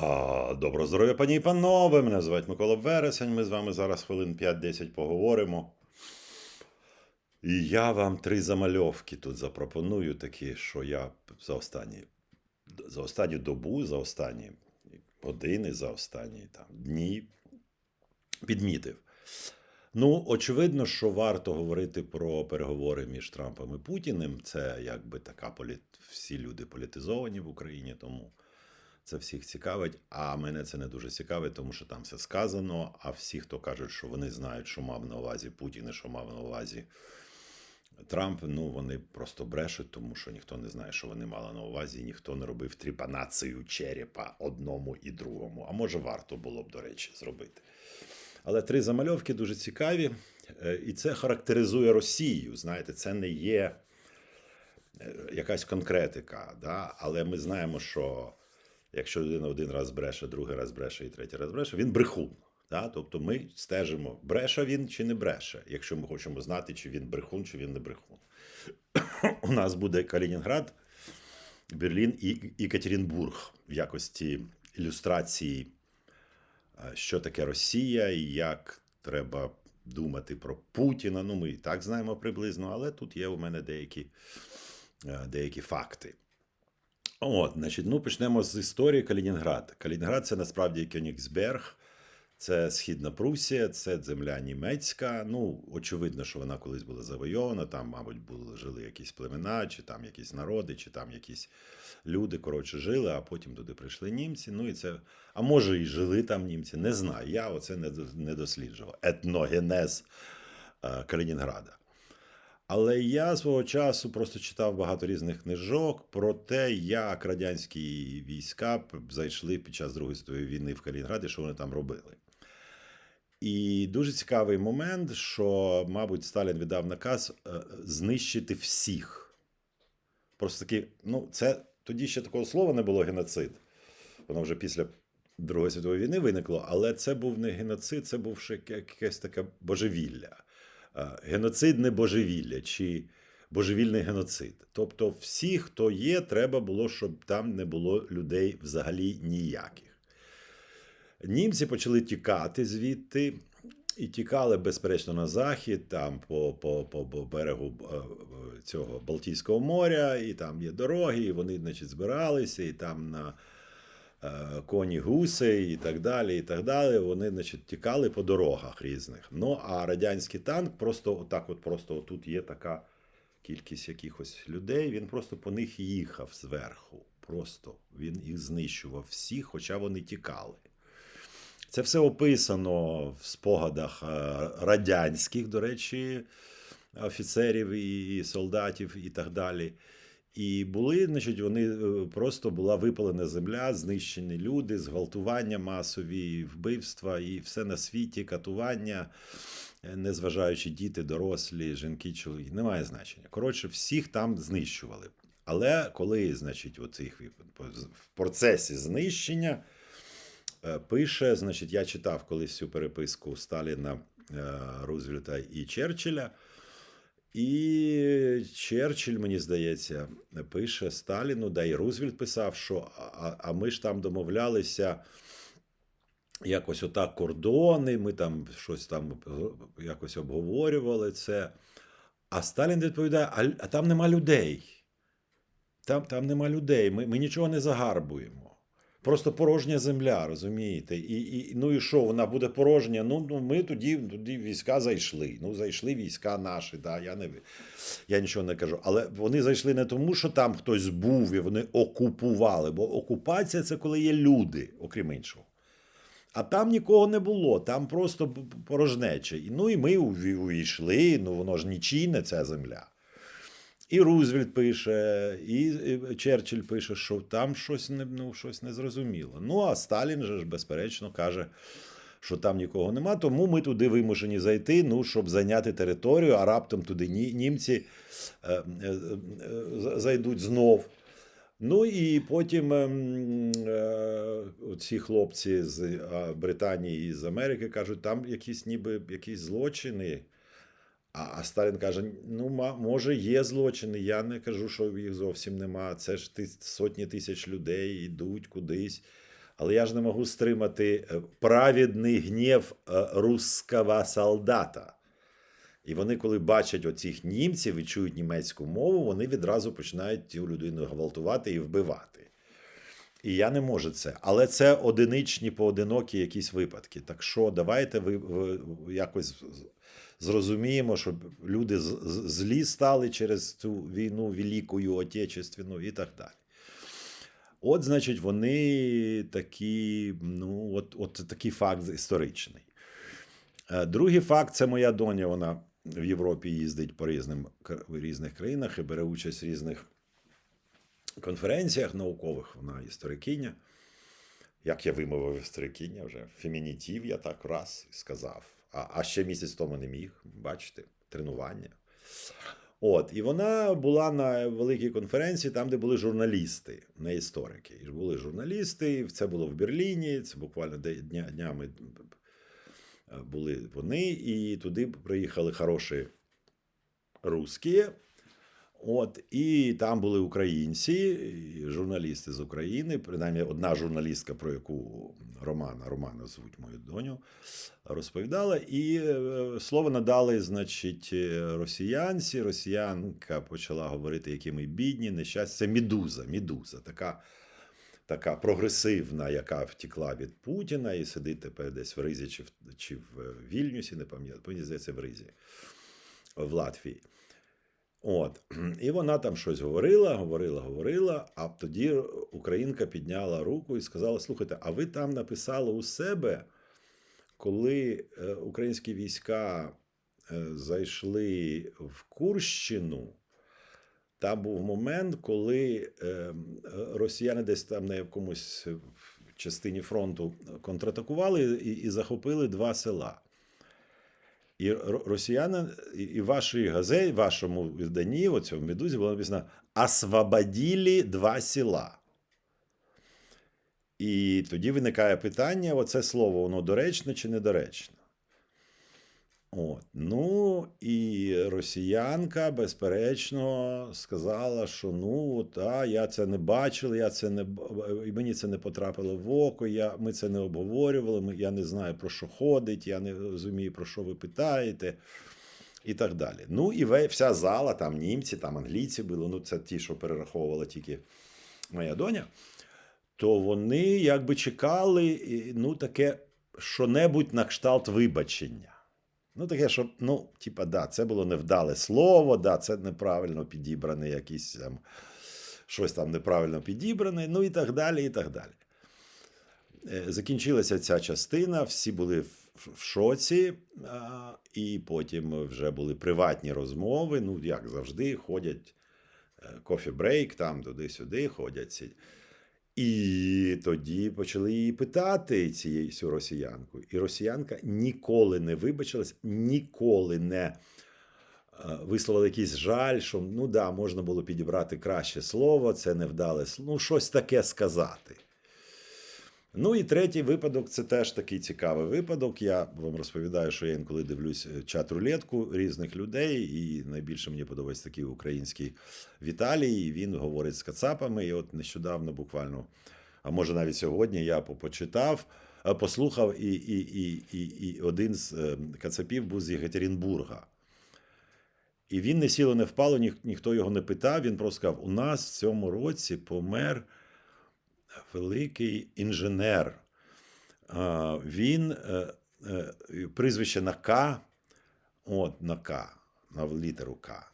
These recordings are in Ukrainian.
А, Доброго здоров'я, пані і панове. Мене звати Микола Вересень. Ми з вами зараз хвилин 5-10 поговоримо. І я вам три замальовки тут запропоную, такі, що я за останні, за останню добу, за останні години, за останні там, дні підмітив. Ну, очевидно, що варто говорити про переговори між Трампом і Путіним. Це якби така політ... всі люди політизовані в Україні, тому це всіх цікавить. А мене це не дуже цікавить, тому що там все сказано. А всі, хто кажуть, що вони знають, що мав на увазі Путін і що мав на увазі Трамп, ну вони просто брешуть, тому що ніхто не знає, що вони мали на увазі, і ніхто не робив тріпанацію черепа одному і другому. А може, варто було б, до речі, зробити. Але три замальовки дуже цікаві, е, і це характеризує Росію. Знаєте, це не є е, якась конкретика. Да? Але ми знаємо, що якщо людина один раз бреше, другий раз бреше і третій раз бреше, він брехун. Да? Тобто ми стежимо, бреше він чи не бреше, якщо ми хочемо знати, чи він брехун, чи він не брехун. У нас буде Калінінград, Берлін і Екатеринбург в якості ілюстрації, що таке Росія і як треба думати про Путіна. Ну, ми і так знаємо приблизно, але тут є у мене деякі, е, деякі факти. От, значить, ну почнемо з історії Калінінград. Калінінград це насправді Кьонігсберг, це Східна Прусія, це земля німецька. Ну, очевидно, що вона колись була завойована. Там, мабуть, були жили якісь племена, чи там якісь народи, чи там якісь люди коротше жили, а потім туди прийшли німці. Ну і це, а може, і жили там німці. Не знаю. Я оце не досліджував. Етногенез е, Калінінграда. Але я свого часу просто читав багато різних книжок про те, як радянські війська зайшли під час Другої світової війни в Калінінград і що вони там робили. І дуже цікавий момент, що, мабуть, Сталін віддав наказ е, знищити всіх. Просто таки, ну, це тоді ще такого слова не було геноцид. Воно вже після Другої світової війни виникло, але це був не геноцид, це був ще якесь таке божевілля. Е, Геноцидне божевілля чи божевільний геноцид. Тобто, всі, хто є, треба було, щоб там не було людей взагалі ніяких. Німці почали тікати звідти і тікали, безперечно, на захід, там по, по, по, берегу е, цього Балтійського моря, і там є дороги, і вони, значить, збиралися, і там на коні гуси і так далі. і так далі. Вони, значить, тікали по дорогах різних. Ну, а радянський танк просто отак, от просто тут є така кількість якихось людей, він просто по них їхав зверху. Просто він їх знищував всіх, хоча вони тікали. Це все описано в спогадах е, радянських, до речі, офіцерів і солдатів і так далі. І були, значить, вони е, просто була випалена земля, знищені люди, зґвалтування масові, вбивства і все на світі, катування, е, незважаючи діти, дорослі, жінки, чоловіки, немає значення. Коротше, всіх там знищували. Але коли, значить, оцих в процесі знищення е, пише, значить, я читав колись цю переписку Сталіна, Рузвельта і Черчилля. І Черчилль, мені здається, пише Сталіну, да і Рузвельт писав, що а, а ми ж там домовлялися якось отак кордони, ми там щось там якось обговорювали це. А Сталін відповідає: а, а там нема людей. Там, там нема людей, ми, ми нічого не загарбуємо. Просто порожня земля, розумієте? І, і, ну і що, вона буде порожня? Ну, ну ми тоді, тоді війська зайшли. Ну, зайшли війська наші, да, я, не, я нічого не кажу. Але вони зайшли не тому, що там хтось був і вони окупували, бо окупація це коли є люди, окрім іншого. А там нікого не було, там просто порожнече. Ну і ми увійшли, ну воно ж нічийне ця земля. І Рузвельт пише, і Черчилль пише, що там щось не, ну, щось незрозуміло. Ну, а Сталін же ж, безперечно, каже, що там нікого нема, тому ми туди вимушені зайти, ну, щоб зайняти територію, а раптом туди ні- німці е, е, е, зайдуть знов. Ну і потім ем, е, ці хлопці з е, Британії і з Америки кажуть, там якісь ніби якісь злочини. А, Сталін каже: ну, може, є злочини. Я не кажу, що їх зовсім нема. Це ж ти, сотні тисяч людей йдуть кудись. Але я ж не можу стримати е, праведний гнів е, русского солдата. І вони, коли бачать оцих німців і чують німецьку мову, вони відразу починають цю людину гвалтувати і вбивати. І я не можу це. Але це одиничні, поодинокі якісь випадки. Так що давайте ви, якось зрозуміємо, що люди злі стали через цю війну великою отечественну і так далі. От, значить, вони такі, ну, от, от такий факт історичний. Е, Другий факт це моя доня. Вона в Європі їздить по різним, в різних країнах і бере участь в різних конференціях наукових. Вона історикиня. Як я вимовив історикиня вже, фемінітив я так раз сказав. А, а ще місяць тому не міг, бачите, тренування. От, і вона була на великій конференції, там, де були журналісти, не історики. І були журналісти, це було в Берліні, це буквально дня, днями е, були вони, і туди приїхали хороші русські. От, і там були українці, журналісти з України, принаймні одна журналістка, про яку Романа, Романа звуть мою доню, розповідала. І е, слово надали, значить, е, росіянці. Росіянка почала говорити, які ми бідні, нещастя. Це Мідуза, Мідуза, така, така прогресивна, яка втекла від Путіна і сидить тепер десь в Ризі чи в, чи в е, Вільнюсі, не пам'ятаю, здається, в Ризі, в Латвії. От. І вона там щось говорила, говорила, говорила. А тоді українка підняла руку і сказала: слухайте, а ви там написали у себе, коли е, українські війська е, зайшли в Курщину, там був момент, коли е, росіяни десь там на якомусь частині фронту контратакували і захопили два села. І росіяни, і- в вашій газеті, вашому виданні, оцьому медузі, було написано освободили два села. І тоді виникає питання: оце слово, воно доречне чи недоречне? От. Ну, і росіянка, безперечно, сказала, що ну, та, я це не бачила, я це не, мені це не потрапило в око, я, ми це не обговорювали, ми, я не знаю, про що ходить, я не розумію, про що ви питаєте, і так далі. Ну, і вся зала, там німці, там англійці були, ну, це ті, що перераховувала тільки моя доня, то вони якби чекали, ну, таке що-небудь на кшталт вибачення. Ну, таке, що, ну, типа, да, це було невдале слово, да, це неправильно підібране якісь там, щось там неправильно підібране, ну і так далі, і так далі. Е, Закінчилася ця частина, всі були в- шоці, і потім вже були приватні розмови. Ну, як завжди, ходять кофі-брейк, там туди-сюди ходять. І тоді почали її питати цієї цю росіянку. І росіянка ніколи не вибачилась, ніколи не е, висловила якийсь жаль, що ну да, можна було підібрати краще слово, це невдале ну щось таке сказати. Ну і третій випадок це теж такий цікавий випадок. Я вам розповідаю, що я інколи дивлюсь е, чат-рулетку різних людей, і найбільше мені подобається такий український Віталій. Він говорить з кацапами. І от нещодавно, буквально, а може навіть сьогодні, я по- почитав, е, послухав, і, і, і, і, і один з е, кацапів був з Єкатеринбурга. І він не сіло, не впало, ніх, ніхто його не питав. Він просто сказав: у нас в цьому році помер великий інженер. Він е, е, прізвище на К, от на К, на літеру К.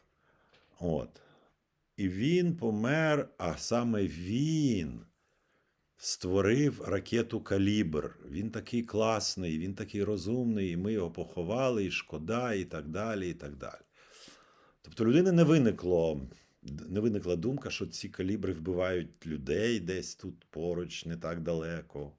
От. І він помер, а саме він створив ракету Калібр. Він такий класний, він такий розумний, і ми його поховали, і шкода, і так далі, і так далі. Тобто людини не виникло, не виникла думка, що ці калібри вбивають людей десь тут поруч, не так далеко.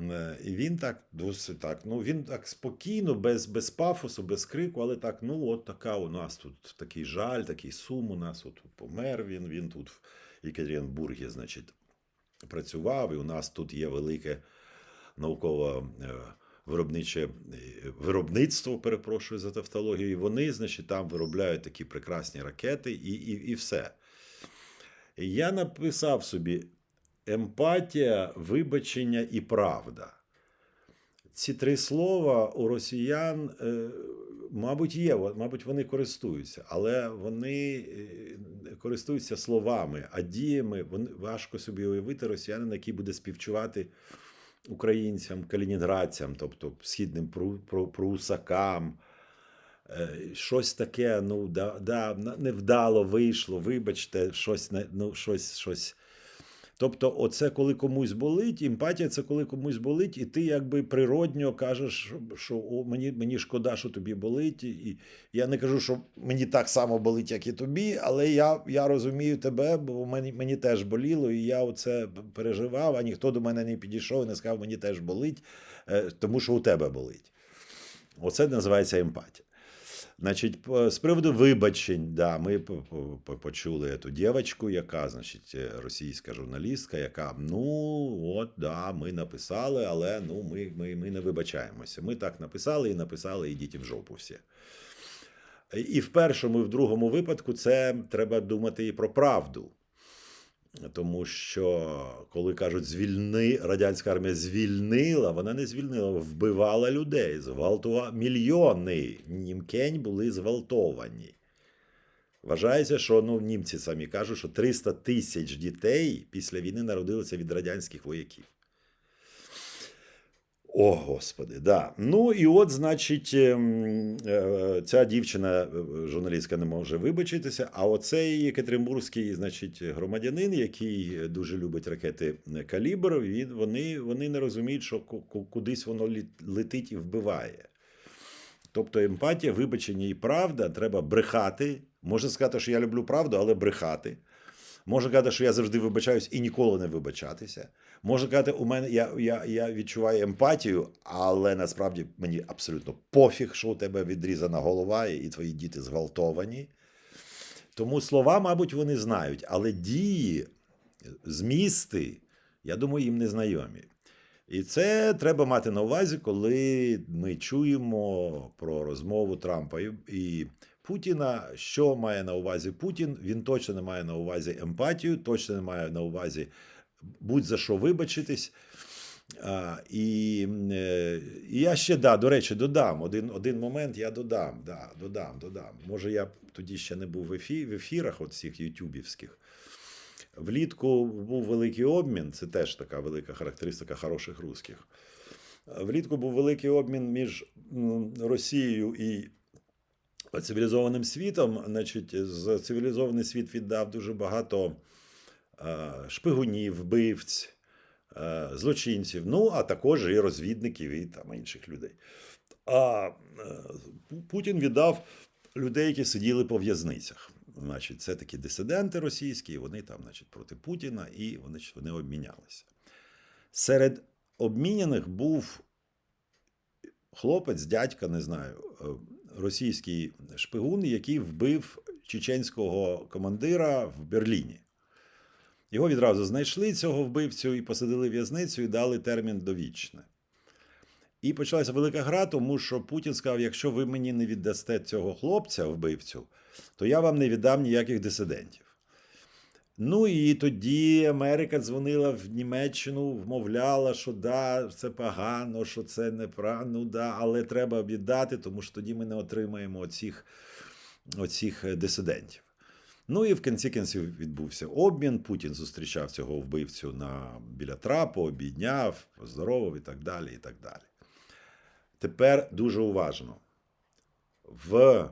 Е, І він так досить так. Ну він так спокійно, без, без пафосу, без крику, але так, ну от така у нас тут такий жаль, такий сум у нас от помер він. Він тут в Екатеринбургі, значить, працював, і у нас тут є велике наукове е, виробниче е, виробництво, перепрошую за тавтологію. І вони, значить, там виробляють такі прекрасні ракети, і, і, і все. Я написав собі. емпатія, вибачення і правда. Ці три слова у росіян, е, мабуть, є, мабуть, вони користуються, але вони е, користуються словами, а діями важко собі уявити росіянина, який буде співчувати українцям, калінінградцям, тобто східним пру- пру- прусакам. Е, Щось таке, ну да, да, невдало вийшло, вибачте, щось ну, щось, щось. Тобто, оце коли комусь болить, емпатія це коли комусь болить, і ти якби природньо кажеш, що- о, мені, мені шкода, що тобі болить. І, і я не кажу, що мені так само болить, як і тобі, але я, я розумію тебе, бо мені, мені теж боліло, і я оце переживав, а ніхто до мене не підійшов і не сказав, мені теж болить, е, тому що у тебе болить. Оце називається емпатія. Значить, з приводу вибачень, да, ми по- по- по- почули ту дівчинку, яка, значить, е, російська журналістка, яка, ну, от, да, ми написали, але ну, ми, ми, ми не вибачаємося. Ми так написали і написали, ідіть в жопу всі. І в першому, і в другому випадку це треба думати і про правду. Тому що, коли кажуть, звільни, радянська армія звільнила, вона не звільнила, вбивала людей, зґвалтувала мільйони німкень були зґвалтовані. Вважається, що ну, німці самі кажуть, що 300 тисяч дітей після війни народилися від радянських вояків. О, Господи, да. Ну і от, значить, ем, е, ця дівчина, е, журналістка, не може вибачитися. А оцей Екатеринбурзький, значить, громадянин, який дуже любить ракети калібр, він, вони, вони не розуміють, що ку- ку- кудись воно летить і вбиває. Тобто емпатія, вибачення і правда треба брехати. Можна сказати, що я люблю правду, але брехати. Можна казати, що я завжди вибачаюсь і ніколи не вибачатися. Можна казати, у мене я, я, я відчуваю емпатію, але насправді мені абсолютно пофіг, що у тебе відрізана голова і твої діти зґвалтовані. Тому слова, мабуть, вони знають, але дії, змісти, я думаю, їм не знайомі. І це треба мати на увазі, коли ми чуємо про розмову Трампа і Путіна. Що має на увазі Путін? Він точно не має на увазі емпатію, точно не має на увазі будь-за що вибачитись. А, і, е, і я ще да, до речі, додам один, один момент. Я додам, да, додам, додам. Може, я тоді ще не був в, ефі, в ефірах, цих ютюбівських. Влітку був великий обмін, це теж така велика характеристика хороших русських. Влітку був великий обмін між Росією і цивілізованим світом. Значить, цивілізований світ віддав дуже багато е, шпигунів, вбивць, е, злочинців, ну а також і розвідників і там інших людей. А е, Путін віддав людей, які сиділи по в'язницях. Значить, це такі дисиденти російські, вони там, значить, проти Путіна, і вони, вони обмінялися. Серед обміняних був хлопець, дядька, не знаю, російський шпигун, який вбив чеченського командира в Берліні. Його відразу знайшли, цього вбивцю, і посадили в'язницю, і дали термін довічне. І почалася велика гра, тому що Путін сказав: якщо ви мені не віддасте цього хлопця, вбивцю, то я вам не віддам ніяких дисидентів. Ну і тоді Америка дзвонила в Німеччину, вмовляла, що да, це погано, що це неправильно, ну да, але треба віддати, тому що тоді ми не отримаємо оцих, оцих е, дисидентів. Ну і в кінці кінців відбувся обмін. Путін зустрічав цього вбивцю на, біля трапу, обідняв, поздоровав і так далі. і так далі. Тепер дуже уважно. В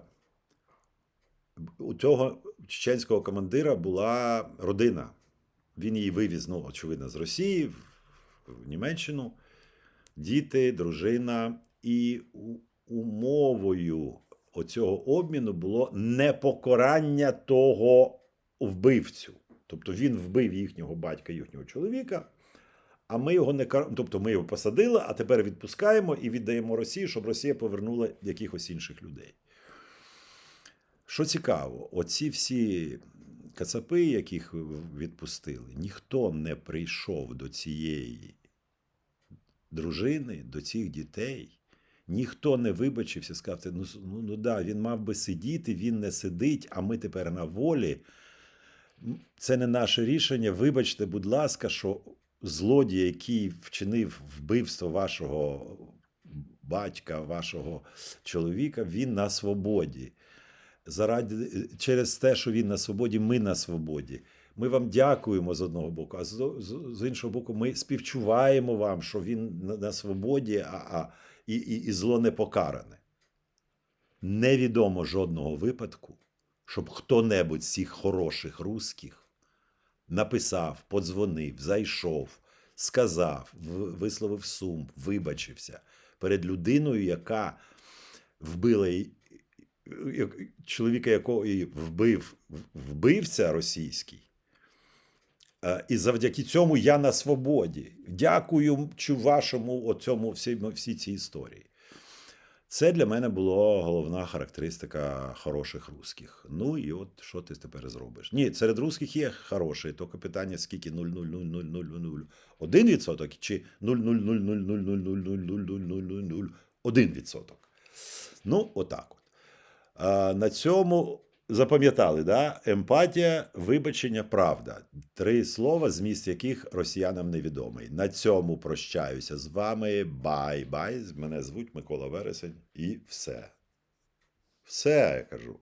у цього чеченського командира була родина. Він її вивіз, ну, очевидно, з Росії в, Німеччину, діти, дружина. І умовою оцього обміну було непокарання того вбивцю. Тобто він вбив їхнього батька, їхнього чоловіка, а ми його не кар... тобто ми його посадили, а тепер відпускаємо і віддаємо Росії, щоб Росія повернула якихось інших людей. Що цікаво, оці всі кацапи, яких відпустили, ніхто не прийшов до цієї дружини, до цих дітей. Ніхто не вибачився, сказав, ну, ну, ну да, він мав би сидіти, він не сидить, а ми тепер на волі. Це не наше рішення. Вибачте, будь ласка, що злодій, який вчинив вбивство вашого батька, вашого чоловіка, він на свободі. Заради, через те, що він на свободі, ми на свободі. Ми вам дякуємо з одного боку, а з, іншого боку, ми співчуваємо вам, що він на, свободі, а, а, і, і, і зло не покаране. Невідомо жодного випадку, щоб хто-небудь з цих хороших русських написав, подзвонив, зайшов, сказав, висловив сум, вибачився перед людиною, яка вбила чоловіка, якого вбив вбивця російський. Е, І завдяки цьому я на свободі. Дякую вашому оцьому всі, всі ці історії. Це для мене була головна характеристика хороших русських. Ну і от що ти тепер зробиш? Ні, серед русських є хороші, тільки питання, скільки 0,0000001% чи 0,00000000001%. Ну, отак от. На цьому запам'ятали, да? емпатія, вибачення, правда. Три слова, зміст яких росіянам невідомий. На цьому прощаюся з вами. Бай-бай. Мене звуть Микола Вересень. І все. Все, я кажу.